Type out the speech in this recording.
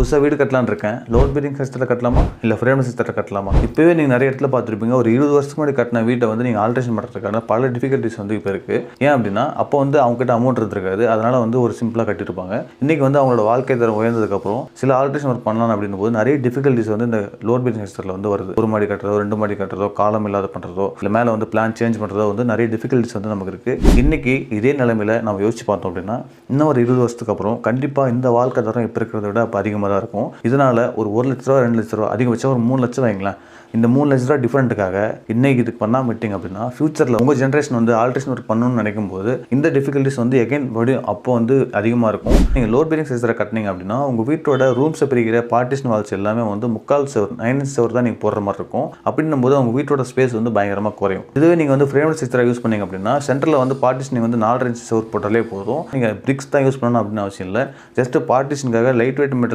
புதுசாக வீடு கட்டலான்னு இருக்கேன். லோட் பீரிங் சிஸ்டத்தில் கட்டலாமா? இல்லை ஃப்ரேம் சிஸ்டத்தில் கட்டலாமா? இப்போவே நீங்கள் நிறைய இடத்துல பார்த்துருப்பீங்க. ஒரு இருபது வருஷத்துக்கு முன்னாடி கட்டின வீட்டை வந்து நீங்கள் ஆல்ட்ரேஷன் பண்ணுறதுக்கான பல டிஃபிகல்ட்டிஸ் வந்து இப்போ இருக்குது ஏன் அப்படின்னா அப்போ வந்து அவங்ககிட்ட அமௌண்ட் இருந்திருக்காது. அதனால் வந்து ஒரு சிம்பிளாக கட்டியிருப்பாங்க. இன்றைக்கி வந்து அவங்களோட வாழ்க்கை தரம் உயர்ந்ததுக்கப்புறம் சில ஆல்ட்ரேஷன் ஒர்க் பண்ணலாம் அப்படின்னும் போது நிறைய டிஃபிகல்ட்டிஸ் வந்து இந்த லோட் பீரிங் சிஸ்டத்தில் வந்து வருது. ஒரு மாடி கட்டுறதோ ரெண்டு மாடி கட்டுறதோ காலம் இல்லாத பண்ணுறதோ இல்லை மேலே வந்து பிளான் சேஞ்ச் பண்ணுறதோ வந்து நிறைய டிஃபிகல்ட்டிஸ் வந்து நமக்கு இருக்குது இன்றைக்கி இதே நிலைமையில் நம்ம யோசிச்சு பார்த்தோம் அப்படின்னா இன்னும் ஒரு இருபது வருஷத்துக்கு அப்புறம் கண்டிப்பாக இந்த வாழ்க்கை தரம் இப்போ இருக்கிறத விட இப்போ அதிகமாக தான் இருக்கும். இதனால் ஒரு ஒரு லட்ச ரூபா ரெண்டு லட்ச ரூபா அதிகபட்சம் ஒரு மூணு லட்சம் வைங்களேன் இந்த மூணு லட்ச ரூபா டிஃப்ரெண்ட்டுக்காக இன்னைக்கு இதுக்கு பண்ணாம விட்டீங்க அப்படின்னா ஃபியூச்சரில் உங்கள் ஜென்ரேஷன் வந்து ஆல்ட்ரேஷன் ஒர்க் பண்ணணும்னு நினைக்கும் போது இந்த டிஃபிகல்ட்டிஸ் வந்து எகைன் மறுபடியும் அப்போ வந்து அதிகமாக இருக்கும். நீங்கள் லோட் பேரிங் சைஸில் கட்டினீங்க அப்படின்னா உங்கள் வீட்டோட ரூம்ஸை பிரிக்கிற பார்ட்டிஷன் வால்ஸ் எல்லாமே வந்து முக்கால் செவர் நைன் இன்ச் செவர் தான் நீங்கள் போடுற மாதிரி இருக்கும். அப்படின்னும் போது உங்கள் வீட்டோட ஸ்பேஸ் வந்து பயங்கரமாக குறையும். இதுவே நீங்கள் வந்து ஃப்ரேம் சிஸ்டராக யூஸ் பண்ணீங்க அப்படின்னா சென்டரில் வந்து பார்ட்டிஷனிங் வந்து நாலு இன்ச் செவர் போட்டாலே போதும். நீங்கள் பிரிக்ஸ் தான் யூஸ் பண்ணணும் அப்படின்னு அவசியம் இல்லை. ஜஸ்ட் பார்ட்டிஷனுக்காக லைட் வெயிட் மெட்டல்